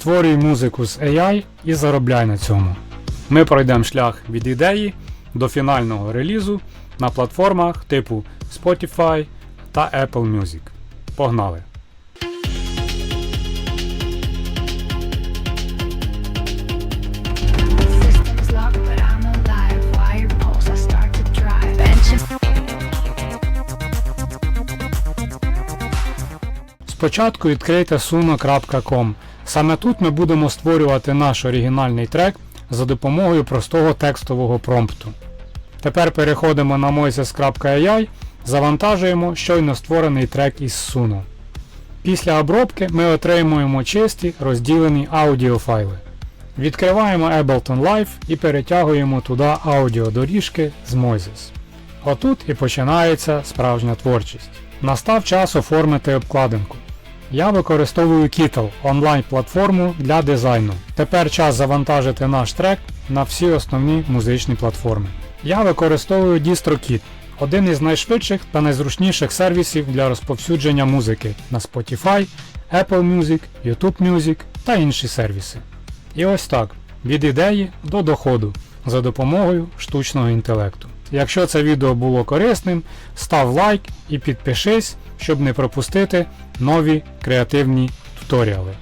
створюй музику з AI і заробляй на цьому. Ми пройдемо шлях від ідеї до фінального релізу на платформах типу Spotify та Apple Music. Погнали! Спочатку відкрийте suno.com. Саме тут ми будемо створювати наш оригінальний трек за допомогою простого текстового промпту. Тепер переходимо на moises.ai, завантажуємо щойно створений трек із Suno. Після обробки ми отримуємо чисті розділені аудіофайли. Відкриваємо Ableton Live і перетягуємо туди аудіодоріжки з Moises. Отут і починається справжня творчість. Настав час оформити обкладинку. Я використовую Kittle онлайн-платформу для дизайну. Тепер час завантажити наш трек на всі основні музичні платформи. Я використовую DistroKit, один із найшвидших та найзручніших сервісів для розповсюдження музики на Spotify, Apple Music, YouTube Music та інші сервіси. І ось так, від ідеї до доходу за допомогою штучного інтелекту. Якщо це відео було корисним, став лайк і підпишись, щоб не пропустити нові креативні туторіали.